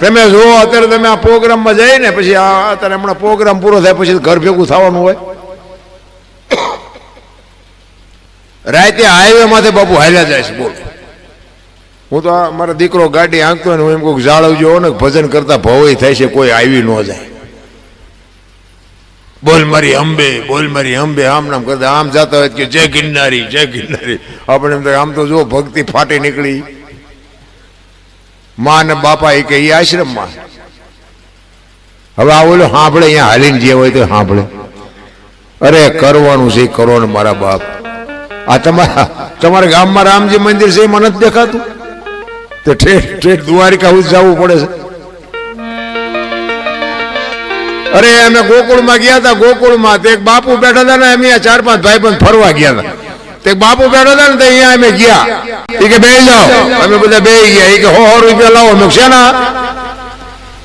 તમે જુઓ અત્યારે તમે આ પ્રોગ્રામમાં જઈને પછી આ અત્યારે હમણાં પ્રોગ્રામ પૂરો થાય પછી ઘર ભેગું થવાનું હોય. રાતે હાઈવે માંથી બાપુ હાલ્યા જાય છે બોલ. હું તો મારો દીકરો ગાડી આંકતો ને હું એમ કોઈક જાળવજો ને ભજન કરતા ભવય થાય છે કોઈ આવી ન જાય. બોલ મારી અંબે, બોલ મારી અંબે, આમ નામ કરતા. આમ જતા હોય કે જય ગિરનારી જય ગિરનારી. આપણે એમ તો આમ તો જો ભક્તિ ફાટી નીકળી. માં ને બાપા એ કે એ આશ્રમમાં. હવે આ ઓલો સાંભળે અહીંયા હાલીને જે હોય તો સાંભળે અરે, કરવાનું છે, કરો ને મારા બાપ. આ તમારા તમારા ગામમાં રામજી મંદિર છે, એમાં નથી દેખાતું? તો ઠેઠ ઠેઠ દ્વારિકા હું જવું પડે છે. અરે, અમે ગોકુળમાં ગયા હતા, ગોકુળમાં તે એક બાપુ બેઠા હતા ને, અમે ચાર પાંચ ભાઈ બંધ ફરવા ગયા હતા. તે બાપુ બેઠો હતા ને અહીંયા અમે ગયા. એ કે બે જાઓ. અમે બધા બે ગયા. એ કે હો હો રૂપિયા લાવો. અમે શેના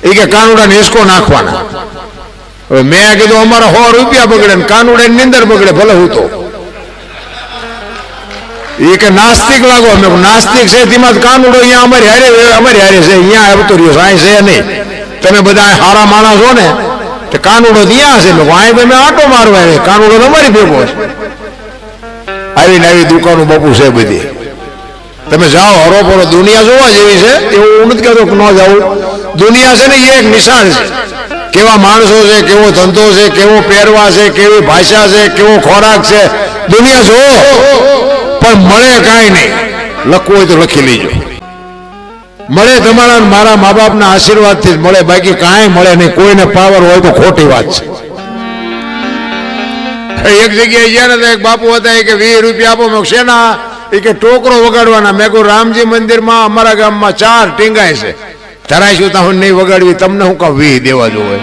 એ કે કાનુડા ને હિસકો નાખવાના. હવે મેં કીધું અમારા સો રૂપિયા બગડે ને કાનુડા ની નીંદર બગડે, ભલે હું તો. એ કે નાસ્તિક લાગો. અમે નાસ્તિક છે, તેમાં કાનુડો અહીંયા અમારી હારે અમારી હારે છે. અહીંયા આવતો રહ્યો સાંઈ છે નહીં. તમે બધા સારા માણસ છો ને, તે કાનુડો ત્યાં છે. મેં અહીં તમે આટો મારવા કાનુડો તમારી ભેગો છે. આવી દુકાનો બાપુ છે બધી. તમે જાઓ હરોપરો દુનિયા જોવા જેવી છે, એવું હું નથી કહેતો ન જાવું દુનિયા છે ને એ એક નિશાન છે. કેવા માણસો છે, કેવો ધંધો છે, કેવો પહેરવા છે, કેવી ભાષા છે, કેવો ખોરાક છે, દુનિયા જુઓ. પણ મળે કાંઈ નહીં. લખવું હોય તો લખી લેજો. મળે તમારા મારા મા બાપના આશીર્વાદથી જ મળે. બાકી કાંઈ મળે નહીં. કોઈને પાવર હોય તો ખોટી વાત છે. એક જગ્યાએ ગયા ને એક બાપુ હતા કે વીસ રૂપિયા આપો. મેં શેના? એ કે ટોકરો વગાડવાના. મેં કહું રામજી મંદિરમાં અમારા ગામમાં ચાર ટીંગાય છે. ધરાઈશું તો હું નહીં વગાડવી. તમને હું કહું, વીસ દેવા જોવે.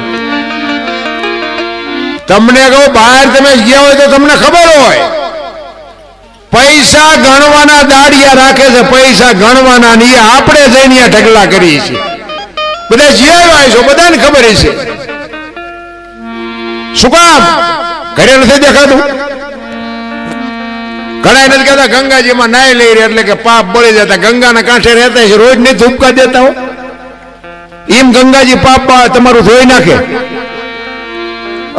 તમને કહું, બહાર તમે ગયા હોય તો તમને ખબર હોય. પૈસા ગણવાના દાડિયા રાખે છે, પૈસા ગણવાના ને એ આપણે જઈને ઢગલા કરીએ છીએ. બધા જીવાય છો, બધાને ખબર છે શું કામ? ઘરે નથી દેખાતું? ઘણા નથી કહેતા, ગંગાજીમાં નાય લઈ રહ્યા એટલે કે પાપ બળી જતા ગંગાના કાંઠે રહેતા રોજ નહીં ધૂપકા દેતા હો. એમ ગંગાજી પાપ તમારું ધોઈ નાખે.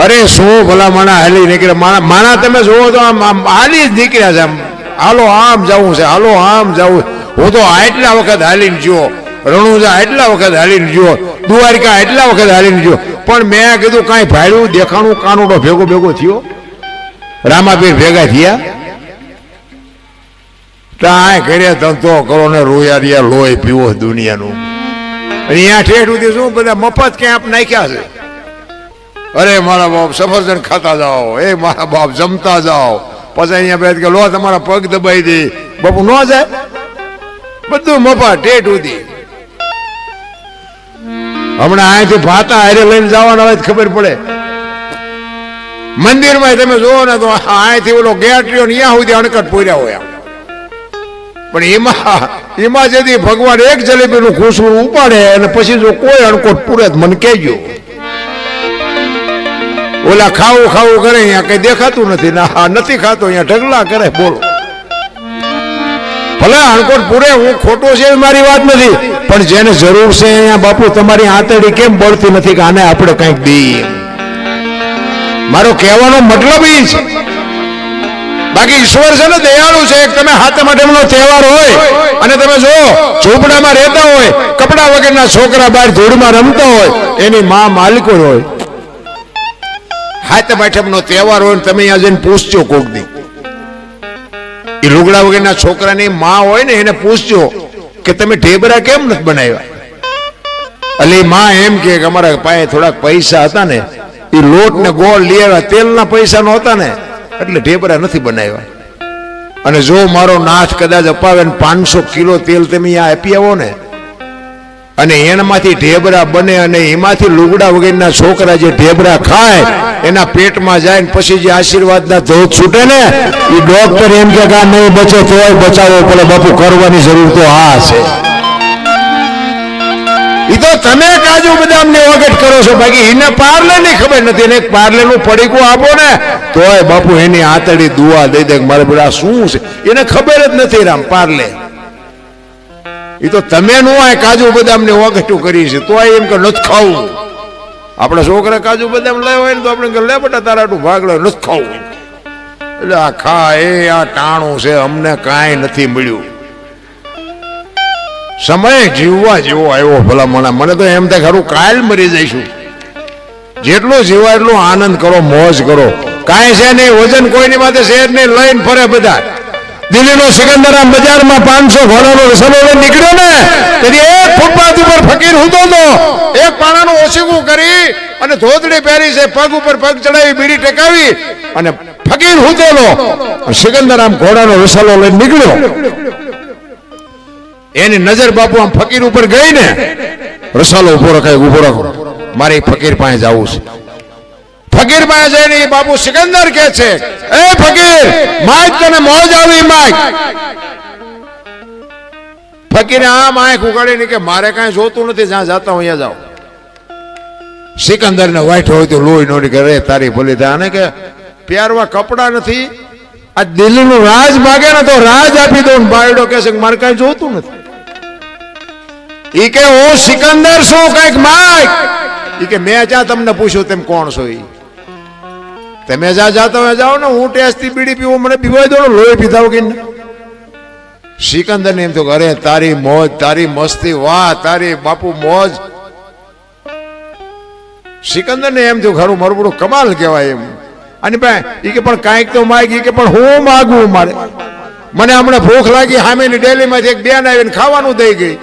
અરે શું ભલા માણા હાલી નીકળે માણા માણા તમે જુઓ તો આમ હાલી જ નીકળ્યા છે આમ. હાલો આમ જવું છે, હાલો આમ જવું હું તો આટલા વખત હાલીને જ્યો. રણુજા એટલા વખત હાલીને જુઓ દ્વારિકા એટલા વખત હાલીને જુઓ પણ મેં કીધું કાંઈ ભાડ્યું, દેખાણું કાનુડો ભેગો ભેગો થયો. રામાપીર ભેગા થયા. ત્યાં ઘરે ધંધો કરો ને રોયા લોહી પીવો દુનિયાનું. અહીંયા ઠેઠ સુધી શું, બધા મફત ક્યાંપ નાખ્યા છે? અરે, મારા બાપ સફરજન ખાતા જાઓ. એ, મારા બાપ જમતા જાઓ. પછી અહીંયા બેઠ કે લો, તમારા પગ દબાઈ દે. બાપુ, ન જાય? બધું મફત, ઠેઠ સુધી. હમણાં અહીંથી ભાતા હારે લઈને જવાના હોય ખબર પડે. મંદિરમાં તમે જુઓ ને તો અહીંથી ઓલો ગેટ રહ્યો ને ત્યાં સુધી અણકટ પૂર્યા હોય પણ એમાં એમાં જેથી ભગવાન એક જલેબીનું ખુશબુ ઉપાડે અને પછી જો કોઈ અણકોટ પૂરે મને કહેજો. ઓલા ખાવું ખાવું કરે, અહીંયા કઈ દેખાતું નથી. ના નથી ખાતો, અહીંયા ઢગલા કરે, બોલો. ભલે હણકોટ પૂરે, હું ખોટો છે મારી વાત નથી, પણ જેને જરૂર છે અહીંયા બાપુ, તમારી આંતરડી કેમ બળતી નથી કે આને આપણે કંઈક દઈએ? મારો કહેવાનો મતલબ એ છે. બાકી ઈશ્વર છે ને, દયાળુ છે. તમે માટે એમનો તહેવાર હોય, અને તમે જો ઝૂંપડામાં રહેતા હોય, કપડા વગરના છોકરા બહાર ધૂળમાં રમતા હોય, એની માં માલિકો હોય. હાથ માઠમનો તહેવાર હોય તમે અહીંયા જઈને પૂછજો કોક દી. એ લુગડા વગરના છોકરાની માં હોય ને એને પૂછજો કે તમે ઢેબરા કેમ નથી બનાવ્યા? એટલે મા એમ કે અમારા પાસે થોડાક પૈસા હતા ને, એ લોટ ને ગોળ લઈ આવ્યા, તેલના પૈસા નહોતા ને, એટલે ઢેબરા નથી બનાવ્યા. અને જો મારો નાથ કદાચ અપાવે ને પાંચસો કિલો તેલ તમે અહીંયા આપી આવો ને અને એનામાંથી ઢેબરા બને અને એમાંથી લુગડા વગેરેના છોકરા જે ઢેબરા ખાય, એના પેટમાં જાય પછી જે આશીર્વાદના ધોધ છૂટે ને, એ ડોક્ટર એમ કે આ નહીં બચે તોય બચાવવો પડે બાપુ કરવાની જરૂર તો આ છે. એ તો તમે કાજુ બદામ ને વગટ કરો છો, બાકી એને પાર્લે ની ખબર નથી, એને પાર્લે નું પડીકું આપો ને, તોય બાપુ એની આતડી દુઆ દઈ દે મારે બધા શું છે? એને ખબર જ નથી રામ પાર્લે એ તો તમે નો આ કાજુ બદામ ને વગટું કરી છે, તો એમ કે નથી ખાવું. આપણે છોકરા કાજુ બદામ લાવ્યો હોય ને તો આપણે લે બેટા તારા આટલું ભાગ લે નથી ખાવું. એટલે આ ખા, એ આ ટાણું છે, અમને કાંઈ નથી મળ્યું. સમય જીવવા જેવો આવ્યો ભલા મને મને તો એમ થાય ખરું કાલ મરી જઈશું. જેટલું જીવા એટલું આનંદ કરો, મોજ કરો. કાંઈ છે નહીં, વજન કોઈની માથે શેર નહીં, લઈને ફરે બધા. દિલ્હીનો સિકંદરામ બજારમાં પાંચસો ઘોડાનો લઈને નીકળ્યો ને તેથી એક ફૂટપાથ ઉપર ફકીર હતો. તો એક પાણાનું ઓછીકું કરી અને ધોતડી પહેરી છે, પગ ઉપર પગ ચડાવી, બીડી ટેકાવી અને ફકીર હુતેલો સિકંદરામ ઘોડાનો રસલો લઈને નીકળ્યો. એની નજર બાપુ આમ ફકીર ઉપર ગઈ ને રસાલો ઊભો રખાય ઊભો રાખો. મારે ફકીર પાસે જવું છે. ફકીર પાસે જઈને બાપુ સિકંદર કે છે, એ ફકીર, માઇક તને મોજ આવી માઇક. ફકીરે આમ આંખ ઉગાડીને કે, મારે કાંઈ જોતું નથી, જ્યાં જાતા હું અહીંયા જાઉં સિકંદર ને વાઈટ હોય તો લોહી નોડી કરે તારી ભલી થાય. અને કે, પ્યારવા કપડા નથી, આ દિલ્હીનું રાજ માગે ને તો રાજ આપી દઉં. બાયડો કે છે મારે કાંઈ જોતું નથી. ઈ કે હું સિકંદર છું કંઈક માઈક ઈ કે, મેં જ્યાં તમને પૂછ્યું તેમ કોણ છો ઈ? તમે જ્યાં જાતા હોય જાઓ ને હું ટેસ્ટથી બીડી પીવું, મને પીવાય દો લોહી પીધા કે સિકંદર ને એમ તો અરે, તારી મોજ, તારી મસ્તી, વાહ, તારી બાપુ મોજ. સિકંદર ને એમ થયું ખરું મારું બધું કમાલ કહેવાય એમ. અને ભાઈ એ કે પણ કાંઈક તો માગી કે પણ હું માગું મારે? મને હમણાં ભૂખ લાગી સામેની ડેલીમાંથી એક બેન આવીને ખાવાનું દઈ ગઈ.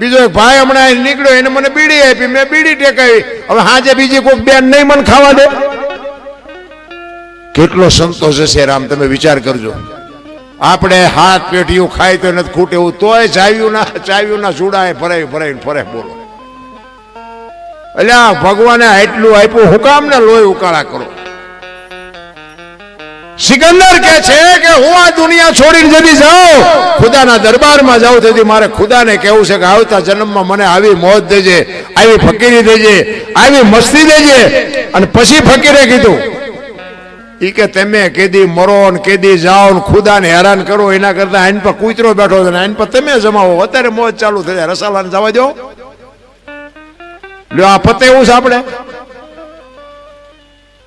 બીજો એક ભાઈ હમણાં નીકળ્યો, એને મને બીડી આપી, મેં બીડી ટેકાવી. હવે હાજે બીજી કોઈક બેન નહીં મને ખાવા દે. કેટલો સંતોષ હશે રામ, તમે વિચાર કરજો. આપણે હાથ પેટીયું ખાય તો નથી ખૂટે એવું તોય ચાવ્યું ના ચાવ્યું ના ચૂડાય ભરાય ભરાય ફરે બોલો. એટલે ભગવાને આટલું આપ્યું, હું કામ ને લોહી ઉકાળા કરો? સિકંદર કે છે કે હું આ દુનિયા છોડીને જતી જાઉં, ખુદાના દરબારમાં જાઉં તેથી મારે ખુદાને કહેવું છે કે આવતા જન્મમાં મને આવી મોત દેજે, આવી ફકીરી દેજે, આવી મસ્તી દેજે. અને પછી ફકીરે કીધું ઈ કે તમે કેદી મરો ને કેદી જાઓ ને ખુદાને હેરાન કરો, એના કરતા આઈન પર કૂતરો બેઠો છે આઈન પર તમે જમાવો. અત્યારે મોજ ચાલુ થઈ જાય. રસાલાને જવા દો લ્યો, આ પતે એવું છે આપણે?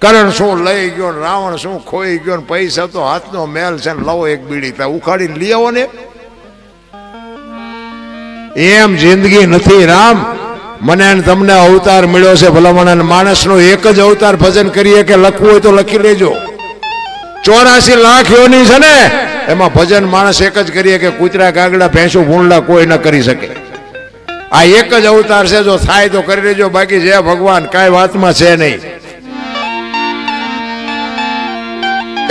કરણ શું લઈ ગયો ને, રાવણ શું ખોઈ ગયો ને, પૈસા તો હાથનો મેલ છે ને, લવો એક બીડી ત્યાં ઉખાડીને લઈ આવો ને. એમ જિંદગી નથી, રામ. મને તમને અવતાર મળ્યો છે, ભલામણ અને માણસનો એક જ અવતાર ભજન કરીએ કે લખવું હોય તો લખી લેજો. ચોરાસી લાખ યોની છે ને, એમાં ભજન માણસ એક જ કરીએ કે કૂતરા કાગડા ભેંસું ભૂંડલા કોઈ ન કરી શકે. આ એક જ અવતાર છે, જો થાય તો કરી લેજો, બાકી જય ભગવાન કાંઈ વાતમાં છે નહીં.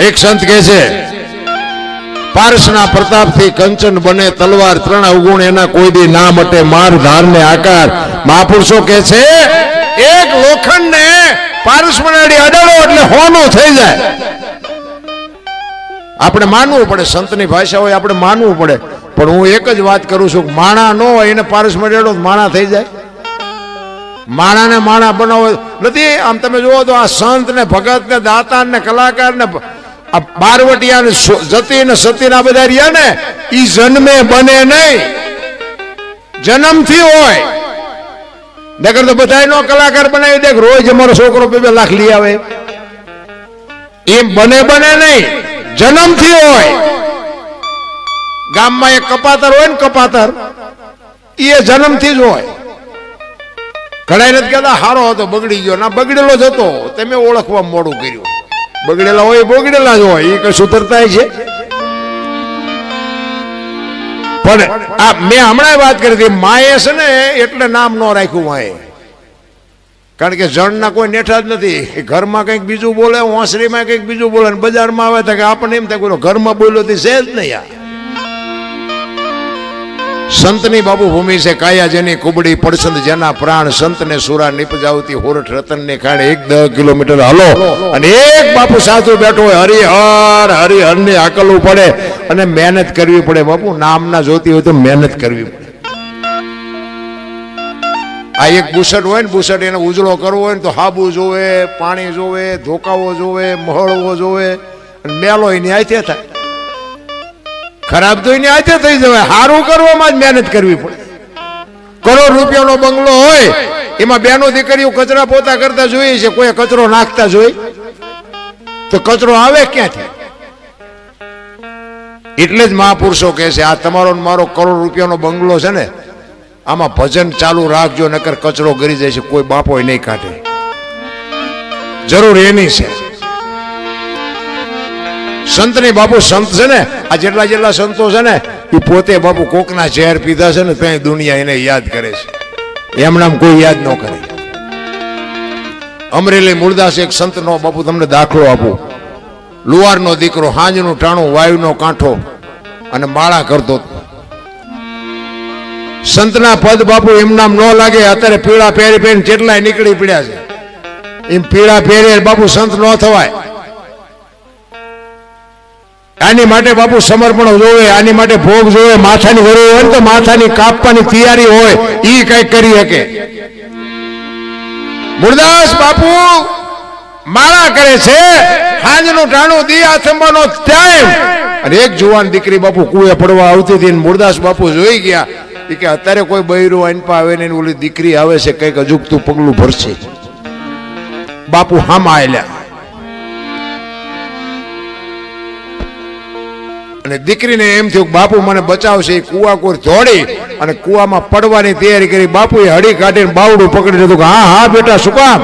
એક સંત કહે છે પારસના પ્રતાપથી કંચન બને તલવાર ત્રણ અવગુણ એના કોઈ દી ના મટે. માર ધાર આકાર. મહાપુરુષો કે છે, એક લોખંડ પારસ મનાડી અડાડો એટલે હોનું થઈ જાય. આપણે માનવું પડે, સંતની ભાષા હોય આપણે માનવું પડે. પણ હું એક જ વાત કરું છું માણા ન હોય એને પારસ મનાડો માણા થઈ જાય. માણાને માણા બનાવો. નથી, આમ તમે જુઓ તો આ સંત ને ભગત ને દાતા ને કલાકાર ને આ બારવટિયા ને જતી ને સતી ના બધા રહ્યા ને, ઈ જન્મે બને નહીં. જન્મથી હોય. નગર તો બધા નો કલાકાર બનાવી દે રોજ અમારો છોકરો બે લાખ લઈ આવે. એમ બને બને નહીં. જન્મથી હોય. ગામમાં એક કપાતર હોય ને કપાતર એ જન્મથી જ હોય. ઘણા નથી કહેતા, હારો હતો, બગડી ગયો. ના, બગડેલો જ હતો. તમે ઓળખવા મોડું કર્યું. બગડેલા હોય બગડેલા જ હોય, એ કઈ સુધરતા છે? પણ આ મેં હમણાં વાત કરી હતી, માએ છે ને એટલે નામ ન રાખ્યું માએ. કારણ કે જણના કોઈ નેઠા જ નથી. ઘરમાં કંઈક બીજું બોલે, ઓસરીમાં કંઈક બીજું બોલે બજારમાં આવે તો કે આપણને એમ થાય કોઈ ઘરમાં બોલ્યો તે છે જ નહીં આ. સંતની બાબુ ભૂમિ છે કાયા જેની કુબડી પડસંદ જેના પ્રાણ સંતને સુરા નિપજાવતી હોરઠ રતનને ખાણે એક દસ કિલોમીટર હાલો અને એક બાપુ સાચું બેઠો હોય, હરિહર હરિહર ને આકલવું પડે અને મહેનત કરવી પડે. બાપુ, નામના જોતી હોય તો મહેનત કરવી પડે. આ એક બુસટ હોય ને, બુસટ એને ઉજળો કરવો હોય ને તો હાબુ જોવે, પાણી જોવે, ધોકાવો જોવે, મહળવો જોવે અને મેલો એની આથે થાય. ખરાબ તો આજે થઈ જવાય. સારું કરવામાં જ મહેનત કરવી પડે. કરોડ રૂપિયાનો બંગલો હોય, એમાં બેનો દીકરીઓ કચરા પોતા કરતા જોઈએ છે, કોઈ કચરો નાખતા જોઈ તો કચરો આવે ક્યાંથી? એટલે જ મહાપુરુષો કહે છે, આ તમારો મારો કરોડ રૂપિયાનો બંગલો છે ને, આમાં ભજન ચાલુ રાખજો, નકર કચરો ગરી જાય છે, કોઈ બાપો નહીં કાઢે. જરૂર એની છે. સંતની બાપુ સંત છે ને, આ જેટલા જેટલા સંતો છે ને, એ પોતે બાપુ કોકના ઝેર પીધા છે ને, ત્યાં દુનિયા એને યાદ કરે છે. એમનામ કોઈ યાદ ન કરે. અમરેલી મૂળદાસ એક સંતનો બાપુ તમને દાખલો આપું. લુવારનો દીકરો, હાંજનું ટાણું, વાયુનો કાંઠો અને માળા કરતો સંતના પદ બાપુ એમનામ ન લાગે, અત્યારે પીળા પહેરી પહેરી જેટલાય નીકળી પડ્યા છે. એમ પીળા પહેરે બાપુ સંત ન થવાય. આની માટે બાપુ સમર્પણ જોવે, આની માટે ભોગ જોવે, માથાની જરૂર હોય તો માથાની કાપવાની તૈયારી હોય એ કઈ કરી શકે. મુરદાસ બાપુ માળા કરે છે, હાંજનું ટાણું દિયા થંબાનો ટાઈમ અને એક જુવાન દીકરી બાપુ કુએ પડવા આવતી હતી મુરદાસ બાપુ જોઈ ગયા. ઈ કે અત્યારે કોઈ બૈરું અનપા આવે ને ઓલી દીકરી આવે છે, કંઈક અજુકતું પગલું ભરશે. બાપુ હામાં આયલા અને દીકરીને એમ થયું બાપુ મને બચાવશે, એ કુવા કોર દોડી અને કુવામાં પડવાની તૈયારી કરી. બાપુએ હડી કાઢીને બાવડું પકડી લીધું હા હા, બેટા, શું કામ?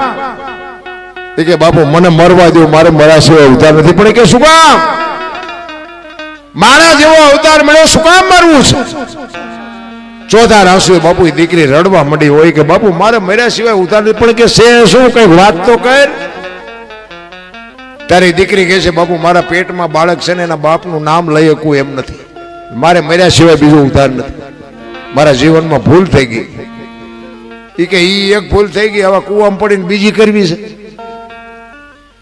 એ કે, બાપુ, મને મરવા દો, મારે મરા સિવાય અવતાર નથી. પણ કે, શું કામ? મારા જેવો અવતાર મળ્યો, શું કામ મરવું છે? ચોથા રાસુએ બાપુ દીકરી રડવા મળી હોય કે, બાપુ, મારે મર્યા સિવાય ઉતાર પણ કે છે શું? કઈ વાત તો કર. તારી દીકરી કહે છે, બાપુ, મારા પેટમાં બાળક છે ને એના બાપનું નામ લઈ શકું એમ નથી. મારે મર્યા સિવાય બીજો ઉધાર નથી. મારા જીવનમાં ભૂલ થઈ ગઈ. એ કે એ એક ભૂલ થઈ ગઈ, આવા કુવામાં પડીને બીજી કરવી છે.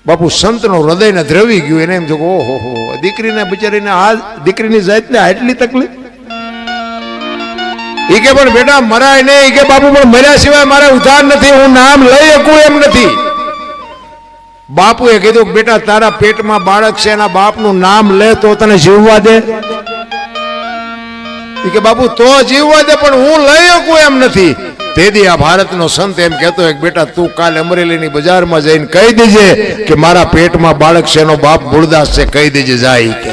બાપુ, સંતનો હૃદયને દ્રવી ગયું, એને એમ જો ઓહો, હો દીકરીને, બિચારીને આ દીકરીની જાતને આટલી તકલીફ? એ કે, પણ બેટા, મરાય નહીં. કે, બાપુ, પણ મર્યા સિવાય મારે ઉધાર નથી, હું નામ લઈ શકું એમ નથી. બાપુએ કીધું, બેટા, તારા પેટમાં બાળક છે, એના બાપનું નામ લે તો તને જીવવા દે. કે, બાપુ, તો જીવવા દે, પણ હું લઈ શકું એમ નથી. તેથી આ ભારતનો સંત એમ કહેતો હોય કે, બેટા, તું કાલે અમરેલીની બજારમાં જઈને કહી દેજે કે મારા પેટમાં બાળક છે, એનો બાપ ગુરદાસ છે, કહી દેજે જાય કે.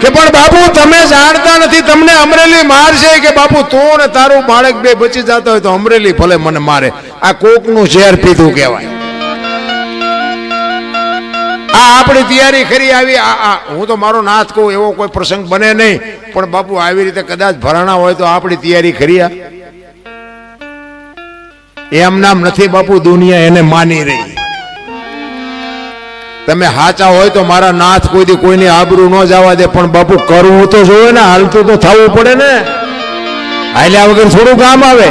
કે, પણ બાપુ, તમે જાણતા નથી, તમને અમરેલી મારશે કે, બાપુ, તું ને તારું બાળક બે બચી જતા હોય તો અમરેલી ભલે મને મારે. આ કોકનું ઝેર પીધું કહેવાય. આ આપણી તૈયારી ખરી આવી, આ હું તો મારો નાથ કહું, એવો કોઈ પ્રસંગ બને નહીં, પણ બાપુ આવી રીતે કદાચ ભરાણા હોય તો આપણી તૈયારી આ. એમ નામ નથી બાપુ, દુનિયા એને માની રહી. તમે હાચા હોય તો મારા નાથ કોઈ દી કોઈની આબરૂ ન જવા દે, પણ બાપુ કરવું તો જોવે ને, હાલતું તો થવું પડે ને. હાલ્યા વગર થોડું કામ આવે.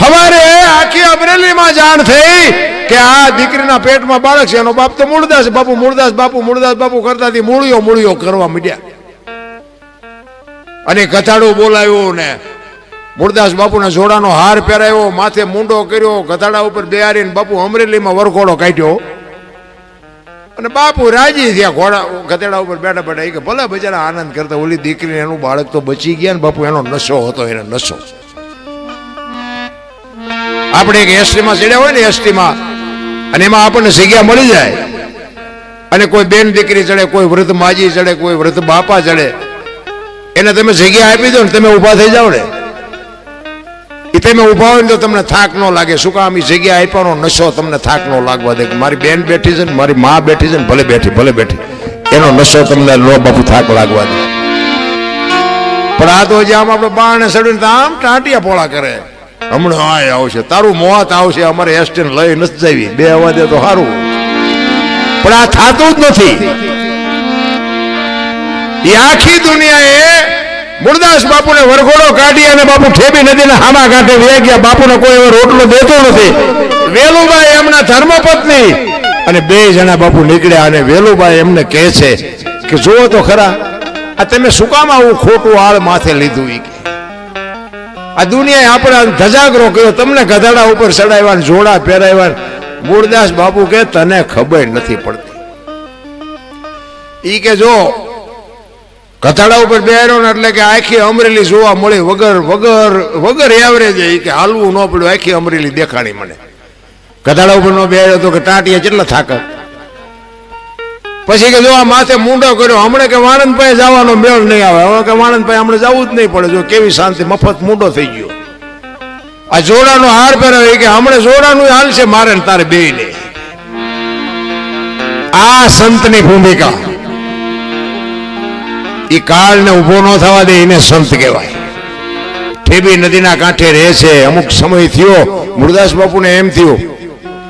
હવારે આખી અમરેલીમાં જાણ થઈ કે આ દીકરીના પેટમાં બાળક છે. એનો બાપ તો મૂળદાસ. બાપુ મૂળદાસ બાપુ મૂળદાસ, બાપુ કરતાથી મૂળિયો મૂળિયો કરવા મીડ્યા. અને ગધાડું બોલાવ્યું ને મૂળદાસ બાપુના જોડાનો હાર પહેરાયો, માથે મુંડો કર્યો, ગધાડા ઉપર બેહારીને બાપુ અમરેલીમાં વરઘોડો કાઢ્યો. અને બાપુ રાજી થયા. ઘોડા ગધેડા ઉપર બેઠા બેઠા એ કે ભલે બજારા આનંદ કરતા ઓલી દીકરી એનું બાળક તો બચી ગયા ને બાપુ એનો નશો હતો, એનો નશો. આપણે એક એસટીમાં ચડ્યા હોય ને એસટીમાં, અને એમાં આપણને જગ્યા મળી જાય. અને કોઈ બેન દીકરી ચડે, કોઈ વૃદ્ધ માજી ચડે, કોઈ વૃદ્ધ બાપા ચડે, એને તમે જગ્યા આપી દો ને તમે ઊભા થઈ જાઓ ને એ તમે ઊભા હોય ને તો તમને થાક ન લાગે. શું કામ એ જગ્યા આપ્યાનો નશો તમને થાક ન લાગવા દે? મારી બેન બેઠી છે ને, મારી મા બેઠી છે ને, ભલે બેઠી ભલે બેઠી. એનો નશો તમને લો બાપુ થાક લાગવા દે. પણ આ તો જે આમ આપણે બાણે સડીને આમ ટાંટિયા પોળા કરે. હમણાં આ આવશે. તારું મોત આવશે, અમારે એસ્ટેન લઈ નથી જવી. બે આવવા તો સારું પણ આ થતું જ નથી. એ આખી દુનિયાએ મુરદાસ બાપુને વરઘોડો કાઢી અને બાપુ ઠેબી નદીના હામા કાંઠે વે ગયા. બાપુને કોઈ એવો રોટલો દેતો નથી. વેલુબાઈ એમના ધર્મપત્ની. અને બે જણા બાપુ નીકળ્યા અને વેલુભાઈ એમને કહે છે કે, જુઓ તો ખરા, આ તમે શું કામ આવું ખોટું આળ માથે લીધું એ કે? આ દુનિયાએ આપણે ધજાગરો કર્યો, તમને ગધાડા ઉપર ચડાવ્યા જોડા પહેરાવ્યા મૂળદાસ બાપુ કે, તને ખબર નથી પડતી. ઈ કે, જો કથાડા ઉપર બેહાર્યો ને એટલે કે આખી અમરેલી જોવા મળી, વગર વગર વગર એવરેજ ઈ કે હાલવું ન પડ્યું, આખી અમરેલી દેખાણી મને. કથાડા ઉપર નો બેહાર્યો તો કે, ટાટિયા કેટલા થાકત પછી કે જો આ માથે મૂંડો કર્યો, હમણાં કે વાણંદભાઈ જવાનો મેળ નહીં આવે. હવે કે વાણંદ પાસે હમણાં જવું જ નહીં પડે. જો કેવી શાંતિ, મફત મૂંડો થઈ ગયો. આ જોડાનો હાર પહેરાવે કે હમણાં જોડાનું હાલ છે, મારે તારે બે ને આ સંતની ભૂમિકા. એ કાળને ઊભો ન થવા દે, એને સંત કહેવાય. ઠેબી નદીના કાંઠે રહે છે. અમુક સમય થયો, મુરદાસ બાપુને એમ થયું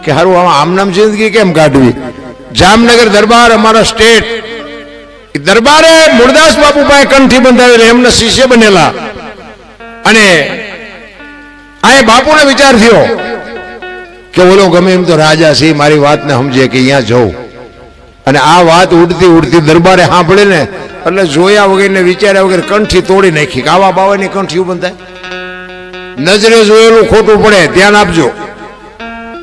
કે સારું આમાં આમનામ જિંદગી કેમ કાઢવી? જામનગર દરબાર, અમારો સ્ટેટ. દરબારે મુરદાસ બાપુ પાસે કંઠી બંધાવેલી એમના શિષ્ય બનેલા. અને આ બાપુને વિચાર થયો કે ઓલો ગમે એમ તો રાજા છે, મારી વાતને સમજે કે અહીંયા જવું અને આ વાત ઉડતી ઉડતી દરબારે સાંભળે ને, એટલે જોયા વગર ને વિચાર્યા વગર કંઠી તોડી નાખી, કે આવા બાવાની કંઠી બંધાય. નજરે જોયેલું ખોટું પડે, ધ્યાન આપજો.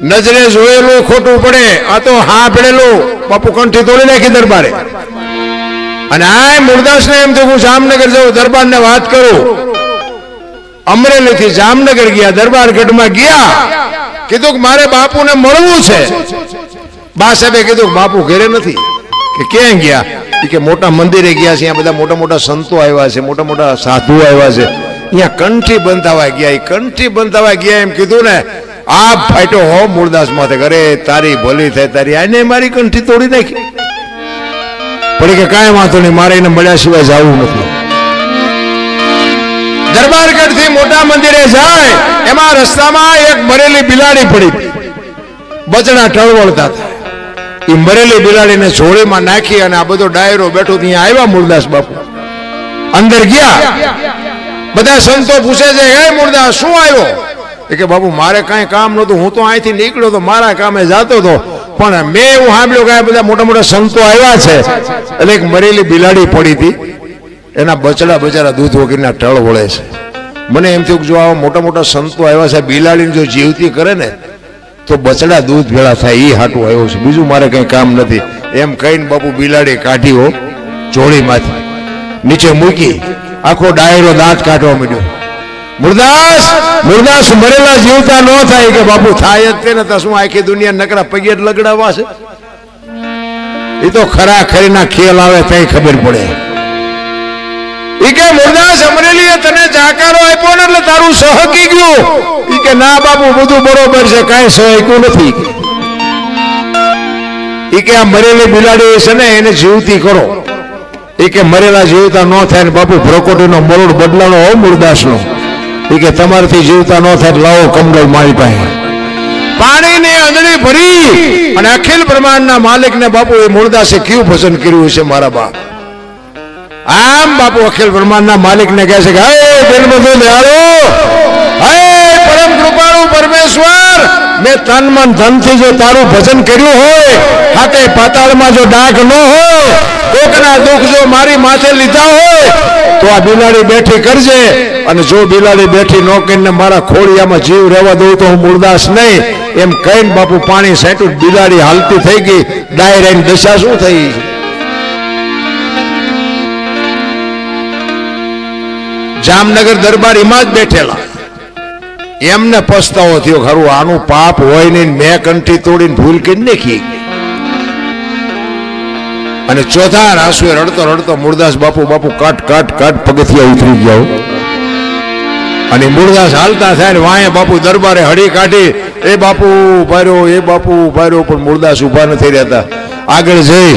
નજરે જોયેલું ખોટું પડે, આ તો હા પડેલું. બાપુ કંઠી તોડી નાખી દરબારે. અને આ મુરદાસ ને એમ થયું, હું જામનગર જઉં, દરબારને વાત કરું. અમરેલી થી જામનગર ગયા, દરબાર ગઢમાં ગયા. કીધું કે મારે બાપુને મળવું છે. બા સાહેબે કીધું કે બાપુ ઘરે નથી. કે ક્યાં ગયા? કે મોટા મંદિરે ગયા છે બધા મોટા મોટા સંતો આવ્યા છે, મોટા મોટા સાધુ આવ્યા છે. અહીંયા કંઠી બંધાવા ગયા એ કંઠી બંધાવા ગયા એમ કીધું ને આ ફાટો હો મૂળદાસ માથે. કરે તારી ભલી થાય, તારી આને મારી કંઠી તોડી નાખી. પડી કે કાંઈ વાંધો નહીં, મારે એને મળ્યા સિવાય જવું નથી. દરબારગઢથી મોટા મંદિરે જાય, એમાં રસ્તામાં એક મરેલી બિલાડી પડી. બચણા ટળવળતા હતા. એ મરેલી બિલાડીને જોડીમાં નાખી અને આ બધો ડાયરો બેઠો ત્યાં આવ્યા મૂળદાસ બાપુ. અંદર ગયા. બધા સંતો પૂછે છે, હે મૂળદાસ, શું આવ્યો? એ કે બાપુ, મારે કાંઈ કામ નહોતું. હું તો અહીંથી નીકળ્યો તો મારા કામે જતો હતો. પણ મેં એવું સાંભળ્યું કે આ બધા મોટા મોટા સંતો આવ્યા છે. એટલે એક મરેલી બિલાડી પડી હતી. એના બચડા બચારા દૂધ વગરના ટળ વળે છે. મને એમ થયું કે જો આવા મોટા મોટા સંતો આવ્યા છે બિલાડીને જો જીવતી કરે ને, તો બચડા દૂધ ભેળા થાય એ હાટું આવ્યો છે. બીજું મારે કંઈ કામ નથી. એમ કહીને બાપુ બિલાડી કાઢી હો જોડીમાંથી નીચે મૂકી. આખો ડાયરો દાંત કાઢવા માંડ્યો. મુરદાસ મુરદાસ, મરેલા જીવતા ન થાય કે બાપુ થાય જ તેને તો શું આખી દુનિયા નકરા પગે લગડાવા છે? એ તો ખરા ખરીના ખેલ આવે તઈ ખબર પડે. ઈ કે, મુરદાસ, અમરેલીએ તને જાકારો આપ્યો ને એટલે તારું સહકી ગયું. ઈ કે, ના બાપુ, બધું બરોબર છે, કાંઈ સહક્યું નથી. ઈ કે, આ મરેલી બિલાડી છે ને, એને જીવતી કરો. ઈ કે, મરેલા જીવતા ન થાય ને બાપુ, ભ્રકોટીનો મરોડ બદલાનો હો મુરદાસનો. ઈ કે તમારથી જીવતા ન થાય લાવો કમડલ મારી પાસે. પાણીની અંદરી ભરી અને અખિલ બ્રહ્માંડના માલિકને બાપુ એ મૂળદાસે કયું ભજન કર્યું છે મારા બાપ? આમ બાપુ અખિલ બ્રહ્માંડના માલિકને કહે છે કે, હે દિલ બધું હે પરમ કૃપાળુ પરમેશ્વર! મેં તન મન ધનથી જો તારું ભજન કર્યું હોય, હાથે પાતાળમાં જો ડાઘ ન હોય, કોકના દુઃખ જો મારી માથે લીધા હોય, તો આ બિલાડી બેઠી કરજે. અને જો બિલાડી બેઠી ન કરીને મારા ખોડિયામાં જીવ રહેવા દઉં તો હું મૂળદાસ નહીં. એમ કહીને બાપુ પાણી સેટું બિલાડી હાલતી થઈ ગઈ. ડાયરાની દશા શું થઈ? જામનગર દરબારીમાં જ બેઠેલા. એમને પસ્તાવો થયો ખરું, આનું પાપ હોય નહીં, મેં કંઠી તોડીને ભૂલ કરી નાખી. અને ચોથા રાસુએ રડતો રડતો મૂળદાસ બાપુ બાપુ કાટ કાટ કાટ પગથિયા ઉતરી ગયો. અને મૂળદાસ હાલતા થાય ને વાંહે બાપુ દરબારે હળી કાઢી, એ બાપુ ભાર્યો એ બાપુ ભાર્યો પણ મૂળદાસ ઊભા નથી રહેતા. આગળ જઈ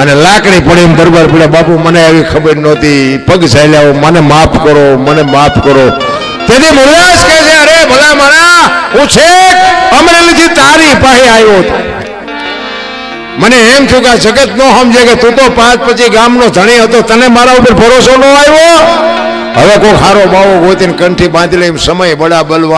અને લાકડી પડી એમ દરબાર પડ્યા. બાપુ, મને આવી ખબર નહોતી. પગ ચાલ્યા મને માફ કરો, મને માફ કરો. તેથી મુરદાસ કહે છે, અરે ભલા મારા, હું છેક અમરેલીથી તારી પાસે આવ્યો હતો. મને એમ થયું કે જગત નો સમજે કે તું તો પાંચ પછી ગામનો ધણી હતો, તને મારા ઉપર ભરોસો ન આવ્યો? હવે કોઈ હારો બાવો ગોતીને કંઠી બાંધી લે સમય બડા બલવા